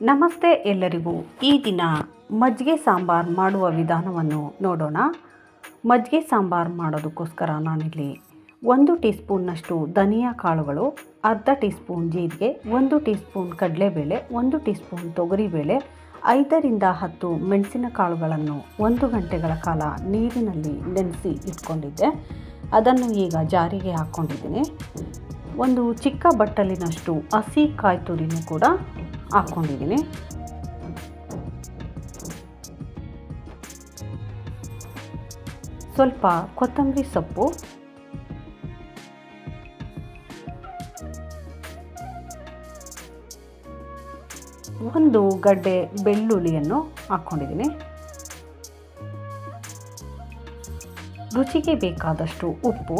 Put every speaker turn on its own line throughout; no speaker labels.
ನಮಸ್ತೆ ಎಲ್ಲರಿಗೂ. ಈ ದಿನ ಮಜ್ಜಿಗೆ ಸಾಂಬಾರು ಮಾಡುವ ವಿಧಾನವನ್ನು ನೋಡೋಣ. ಮಜ್ಜಿಗೆ ಸಾಂಬಾರು ಮಾಡೋದಕ್ಕೋಸ್ಕರ ನಾನಿಲ್ಲಿ ಒಂದು ಟೀ ಸ್ಪೂನ್ನಷ್ಟು ಧನಿಯಾ ಕಾಳುಗಳು, ಅರ್ಧ ಟೀ ಸ್ಪೂನ್ ಜೀರಿಗೆ, ಒಂದು ಟೀ ಸ್ಪೂನ್ ಕಡಲೆಬೇಳೆ, ಒಂದು ಟೀ ಸ್ಪೂನ್ ತೊಗರಿಬೇಳೆ, ಐದರಿಂದ ಹತ್ತು ಮೆಣಸಿನ ಕಾಳುಗಳನ್ನು ಒಂದು ಗಂಟೆಗಳ ಕಾಲ ನೀರಿನಲ್ಲಿ ನೆನೆಸಿ ಇಟ್ಕೊಂಡಿದ್ದೆ. ಅದನ್ನು ಈಗ ಜಾರಿಗೆ ಹಾಕ್ಕೊಂಡಿದ್ದೀನಿ. ಒಂದು ಚಿಕ್ಕ ಬಟ್ಟಲಿನಷ್ಟು ಹಸಿ ಕಾಯಿ ತುರಿನೂ ಕೂಡ ಹಾಕ್ಕೊಂಡಿದ್ದೀನಿ ಸ್ವಲ್ಪ ಕೊತ್ತಂಬರಿ ಸೊಪ್ಪು. ಒಂದು ಗಡ್ಡೆ ಬೆಳ್ಳುಳ್ಳಿಯನ್ನು ಹಾಕ್ಕೊಂಡಿದ್ದೀನಿ ರುಚಿಗೆ ಬೇಕಾದಷ್ಟು ಉಪ್ಪು.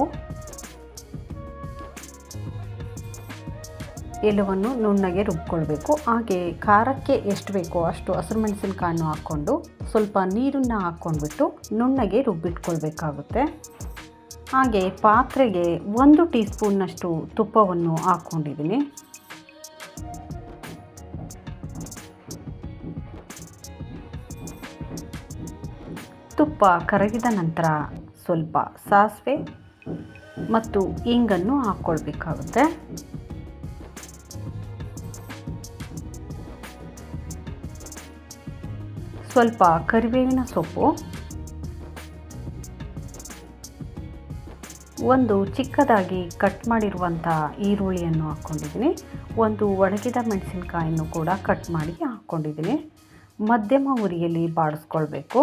ಎಲ್ಲವನ್ನು ನುಣ್ಣಗೆ ರುಬ್ಕೊಳ್ಬೇಕು. ಹಾಗೆ ಖಾರಕ್ಕೆ ಎಷ್ಟು ಬೇಕೋ ಅಷ್ಟು ಹಸಿರು ಮೆಣಸಿನ್ಕಾಯನ್ನು ಹಾಕ್ಕೊಂಡು ಸ್ವಲ್ಪ ನೀರನ್ನು ಹಾಕ್ಕೊಂಡ್ಬಿಟ್ಟು ನುಣ್ಣಗೆ ರುಬ್ಬಿಟ್ಕೊಳ್ಬೇಕಾಗುತ್ತೆ. ಹಾಗೆ ಪಾತ್ರೆಗೆ ಒಂದು ಟೀ ಸ್ಪೂನ್ನಷ್ಟು ತುಪ್ಪವನ್ನು ಹಾಕ್ಕೊಂಡಿದ್ದೀನಿ. ತುಪ್ಪ ಕರಗಿದ ನಂತರ ಸ್ವಲ್ಪ ಸಾಸಿವೆ ಮತ್ತು ಇಂಗನ್ನು ಹಾಕ್ಕೊಳ್ಬೇಕಾಗುತ್ತೆ. ಸ್ವಲ್ಪ ಕರಿಬೇವಿನ ಸೊಪ್ಪು, ಒಂದು ಚಿಕ್ಕದಾಗಿ ಕಟ್ ಮಾಡಿರುವಂಥ ಈರುಳ್ಳಿಯನ್ನು ಹಾಕ್ಕೊಂಡಿದ್ದೀನಿ. ಒಂದು ಒಣಗಿದ ಮೆಣಸಿನ್ಕಾಯನ್ನು ಕೂಡ ಕಟ್ ಮಾಡಿ ಹಾಕ್ಕೊಂಡಿದ್ದೀನಿ. ಮಧ್ಯಮ ಉರಿಯಲ್ಲಿ ಬಾಡಿಸ್ಕೊಳ್ಬೇಕು.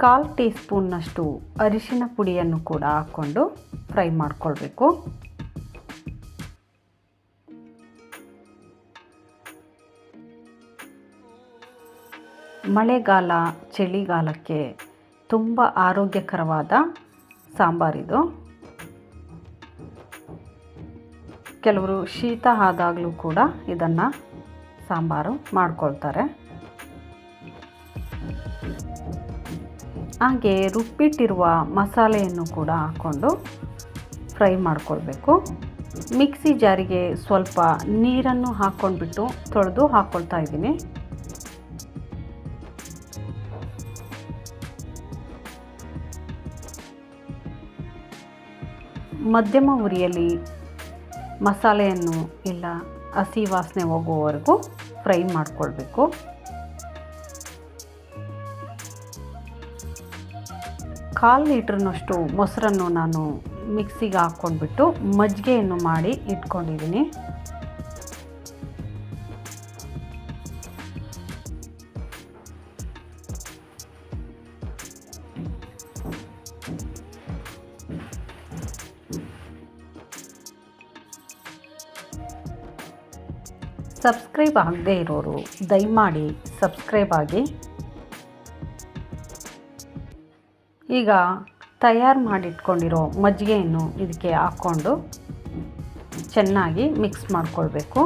ಕಾಲು ಟೀ ಸ್ಪೂನ್ನಷ್ಟು ಅರಿಶಿನ ಪುಡಿಯನ್ನು ಕೂಡ ಹಾಕ್ಕೊಂಡು ಫ್ರೈ ಮಾಡಿಕೊಳ್ಬೇಕು. ಮಳೆಗಾಲ, ಚಳಿಗಾಲಕ್ಕೆ ತುಂಬ ಆರೋಗ್ಯಕರವಾದ ಸಾಂಬಾರಿದು ಕೆಲವರು ಶೀತ ಆದಾಗಲೂ ಕೂಡ ಇದನ್ನು ಸಾಂಬಾರು ಮಾಡ್ಕೊಳ್ತಾರೆ. ಹಾಗೆ ರುಬ್ಬಿಟ್ಟಿರುವ ಮಸಾಲೆಯನ್ನು ಕೂಡ ಹಾಕ್ಕೊಂಡು ಫ್ರೈ ಮಾಡ್ಕೊಳ್ಬೇಕು. ಮಿಕ್ಸಿ ಜಾರಿಗೆ ಸ್ವಲ್ಪ ನೀರನ್ನು ಹಾಕ್ಕೊಂಡ್ಬಿಟ್ಟು ತೊಳೆದು ಹಾಕ್ಕೊಳ್ತಾ ಇದ್ದೀನಿ. ಮಧ್ಯಮ ಉರಿಯಲ್ಲಿ ಮಸಾಲೆಯನ್ನು ಇಲ್ಲ ಹಸಿ ವಾಸನೆ ಹೋಗುವವರೆಗೂ ಫ್ರೈ ಮಾಡಿಕೊಳ್ಬೇಕು. ಕಾಲು ಲೀಟ್ರ್ನಷ್ಟು ಮೊಸರನ್ನು ನಾನು ಮಿಕ್ಸಿಗೆ ಹಾಕ್ಕೊಂಡ್ಬಿಟ್ಟು ಮಜ್ಜಿಗೆಯನ್ನು ಮಾಡಿ ಇಟ್ಕೊಂಡಿದ್ದೀನಿ. ಸಬ್ಸ್ಕ್ರೈಬ್ ಆಗದೇ ಇರೋರು ದಯಮಾಡಿ ಸಬ್ಸ್ಕ್ರೈಬ್ ಆಗಿ. ಈಗ ತಯಾರು ಮಾಡಿಟ್ಕೊಂಡಿರೋ ಮಜ್ಜಿಗೆಯನ್ನು ಇದಕ್ಕೆ ಹಾಕ್ಕೊಂಡು ಚೆನ್ನಾಗಿ ಮಿಕ್ಸ್ ಮಾಡಿಕೊಳ್ಬೇಕು.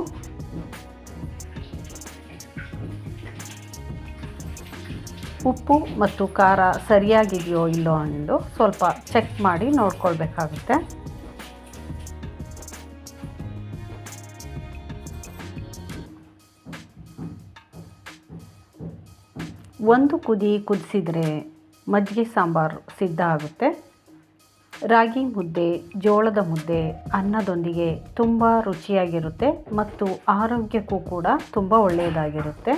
ಉಪ್ಪು ಮತ್ತು ಖಾರ ಸರಿಯಾಗಿದೆಯೋ ಇಲ್ಲೋ ಎಂದು ಸ್ವಲ್ಪ ಚೆಕ್ ಮಾಡಿ ನೋಡ್ಕೊಳ್ಬೇಕಾಗುತ್ತೆ. ಒಂದು ಕುದಿ ಕುದಿಸಿದರೆ ಮಜ್ಜಿಗೆ ಸಾಂಬಾರು ಸಿದ್ಧ ಆಗುತ್ತೆ. ರಾಗಿ ಮುದ್ದೆ, ಜೋಳದ ಮುದ್ದೆ ಅನ್ನದೊಂದಿಗೆ ತುಂಬ ರುಚಿಯಾಗಿರುತ್ತೆ ಮತ್ತು ಆರೋಗ್ಯಕ್ಕೂ ಕೂಡ ತುಂಬ ಒಳ್ಳೆಯದಾಗಿರುತ್ತೆ.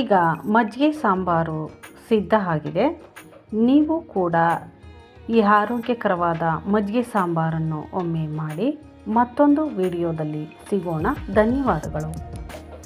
ಈಗ ಮಜ್ಜಿಗೆ ಸಾಂಬಾರು ಸಿದ್ಧ ಆಗಿದೆ. ನೀವು ಕೂಡ ಈ ಆರೋಗ್ಯಕರವಾದ ಮಜ್ಜಿಗೆ ಸಾಂಬಾರನ್ನು ಒಮ್ಮೆ ಮಾಡಿ ಮತ್ತೊಂದು ವಿಡಿಯೋದಲ್ಲಿ ಸಿಗೋಣ. ಧನ್ಯವಾದಗಳು.